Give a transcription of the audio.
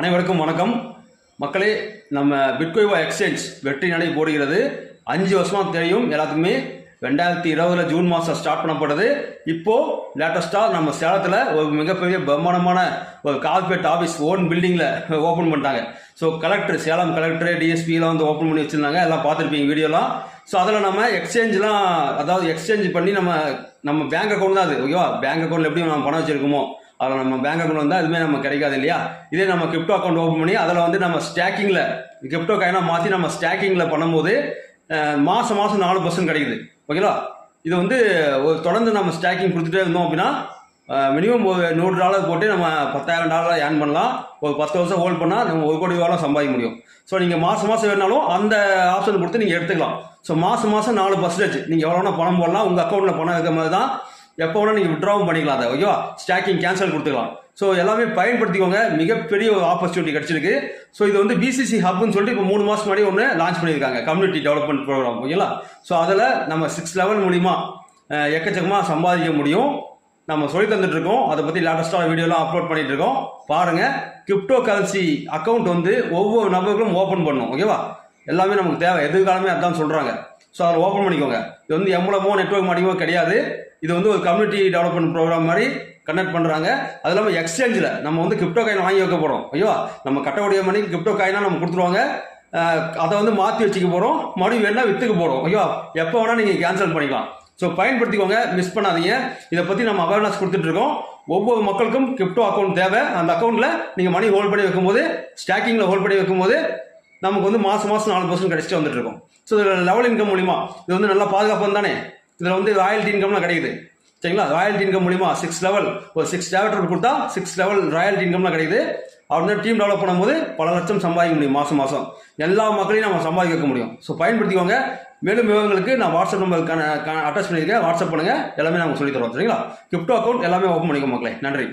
அனைவருக்கும் வணக்கம். மக்களே நம்ம பிட்கோய்வா எக்ஸ்சேஞ்ச் வெற்றி நடை போடுகிறது. அஞ்சு வருஷமாக தெரியும் எல்லாத்துக்குமே. ரெண்டாயிரத்தி இருபதுல ஜூன் மாதம் ஸ்டார்ட் பண்ணப்படுது. இப்போது லேட்டஸ்ட்டாக நம்ம சேலத்தில் ஒரு மிகப்பெரிய பிரம்மாண்டமான ஒரு கார்பரேட் ஆஃபீஸ் ஓன் பில்டிங்கில் ஓப்பன் பண்ணிட்டாங்க. ஸோ கலெக்டர் சேலம் கலெக்டர் டிஎஸ்பிலாம் வந்து ஓப்பன் பண்ணி வச்சுருந்தாங்க. எல்லாம் பார்த்துருப்பீங்க வீடியோலாம் ஸோ அதில் நம்ம எக்ஸ்சேஞ்செலாம் அதாவது எக்ஸ்சேஞ்ச் பண்ணி நம்ம நம்ம பேங்க் அக்கௌண்ட் தான் அது ஓகேவா பேங்க் அக்கௌண்ட்டில் எப்படி நம்ம பணம் வச்சுருக்கோமோ? அதில் நம்ம பேங்க் அக்கௌண்ட் வந்தால் எதுவுமே நம்ம கிடைக்காது இல்லையா? இதே நம்ம கிரிப்டோ அக்கௌண்ட் ஓப்பன் பண்ணி அதில் வந்து நம்ம ஸ்டாக்கிங்கில் கிரிப்டோ காயினாக மாற்றி நம்ம ஸ்டாக்கிங்கில் பண்ணும்போது மாதம் மாதம் நாலு பர்சன்ட் கிடைக்குது. ஓகேவா இது வந்து ஒரு தொடர்ந்து நம்ம ஸ்டாக்கிங் கொடுத்துட்டே இருந்தோம் அப்படின்னா மினிமம் ஒரு நூறு டாலர் போட்டு நம்ம பத்தாயிரம் டாலர் ஏர்ன் பண்ணலாம். ஒரு பத்து வருஷம் ஹோல்ட் பண்ணால் நம்ம ஒரு கோடி ரூபாலாம் சம்பாதிக்க முடியும். ஸோ நீங்கள் மாதம் மாதம் வேணாலும் அந்த ஆப்ஷன் கொடுத்து நீங்கள் எடுத்துக்கலாம். ஸோ மாதம் மாதம் நாலு பர்சன்டேஜ் நீங்கள் எவ்வளோ பணம் போடலாம். உங்கள் அக்கௌண்ட்டில் பணம் இருக்கிற மாதிரி தான் எப்போ வேணால் நீங்கள் விட்ராவும் பண்ணிக்கலாம் அதை ஓகேவா ஸ்டாக்கிங் கேன்சல் கொடுத்துக்கலாம். ஸோ எல்லாமே பயன்படுத்திக்கோங்க. மிகப்பெரிய ஒரு ஆப்பர்ச்சுனிட்டி கிடச்சிருக்கு. ஸோ இது வந்து பிசிசி ஹப்னு சொல்லிட்டு இப்போ மூணு மாதம் முன்னாடி ஒன்று லான்ச் பண்ணியிருக்காங்க. கம்யூனிட்டி டெவலப்மெண்ட் ப்ரோக்ராம் ஓகேங்களா ஸோ அதில் நம்ம சிக்ஸ் லெவல் மூலிமா எக்கச்சக்கமாக சம்பாதிக்க முடியும். நம்ம சொல்லி தந்துட்டு இருக்கோம் அதை பற்றி லேட்டஸ்ட்டாக வீடியோலாம் அப்லோட் பண்ணிட்டு இருக்கோம் பாருங்கள் கிரிப்டோ கரன்சி அக்கௌண்ட் வந்து ஒவ்வொரு நபர்களும் ஓப்பன் பண்ணும் ஓகேவா எல்லாமே நமக்கு தேவை. எதிர்காலமே அதான் சொல்கிறாங்க ஸோ அதை ஓப்பன் பண்ணிக்கோங்க. இது வந்து எம்எல்எமோ நெட்ஒர்க் மாட்டியமோ கிடையாது. இது வந்து ஒரு கம்யூனிட்டி டெவலப்மெண்ட் ப்ரோக்ராம் மாதிரி கண்டக்ட் பண்ணுறாங்க அது இல்லாமல் எக்ஸ்சேஞ்சில் நம்ம வந்து கிரிப்டோ காயின் வாங்கி வைக்க போகிறோம் ஐயோ நம்ம கட்டக்கூடிய மணி கிரிப்டோ காயினாக நம்ம கொடுத்துருவாங்க. அதை வந்து மாற்றி வச்சுக்க போகிறோம் மறுபடியும் வேணால் விற்றுக்க போகிறோம் ஐயோ எப்போ வேணால் நீங்கள் கேன்சல் பண்ணிக்கலாம். ஸோ பயன்படுத்திக்கோங்க. மிஸ் பண்ணாதீங்க. இதை பற்றி நம்ம அவேர்னஸ் கொடுத்துட்ருக்கோம் ஒவ்வொரு மக்களுக்கும் கிரிப்டோ அக்கௌண்ட் தேவை. அந்த அக்கௌண்ட்டில் நீங்கள் மணி ஹோல்ட் பண்ணி வைக்கும்போது ஸ்டாக்கிங்கில் ஹோல்ட் பண்ணி வைக்கும்போது நமக்கு வந்து மாதம் மாதம் நாலு பர்சன்ட் கிடைச்சிட்டு வந்துட்டுருக்கோம். ஸோ இதில் லெவல் இன்கம் மூலிமா இது வந்து நல்லா பாதுகாப்பு தானே இதில் வந்து ராயல்டி இன்கம்லாம் கிடைக்குது. சரிங்களா? ராயல்டி இன்கம் மூலிமா சிக்ஸ் லெவல் ஒரு சிக்ஸ் டேவட்டர் கொடுத்தா சிக்ஸ் லெவல் ராயல்டி இன்கம்லாம் கிடைக்குது. அப்படின்னு டீம் டெவலப் பண்ணும்போது பல லட்சம் சம்பாதிக்க முடியும் மாதம் மாதம் எல்லா மக்களையும் நம்ம சம்பாதிக்க வைக்க முடியும். ஸோ பயன்படுத்திக்கோங்க. மேலும் விவரங்களுக்கு நான் வாட்ஸ்அப் நம்பருக்கான அட்டாச் பண்ணியிருக்கேன். வாட்ஸ்அப் பண்ணுங்கள் எல்லாமே நாங்கள் சொல்லித் தருவோம். சரிங்களா? கிரிப்டோ அக்கௌண்ட் எல்லாமே ஓப்பன் பண்ணிக்கோ மக்களே. நன்றி.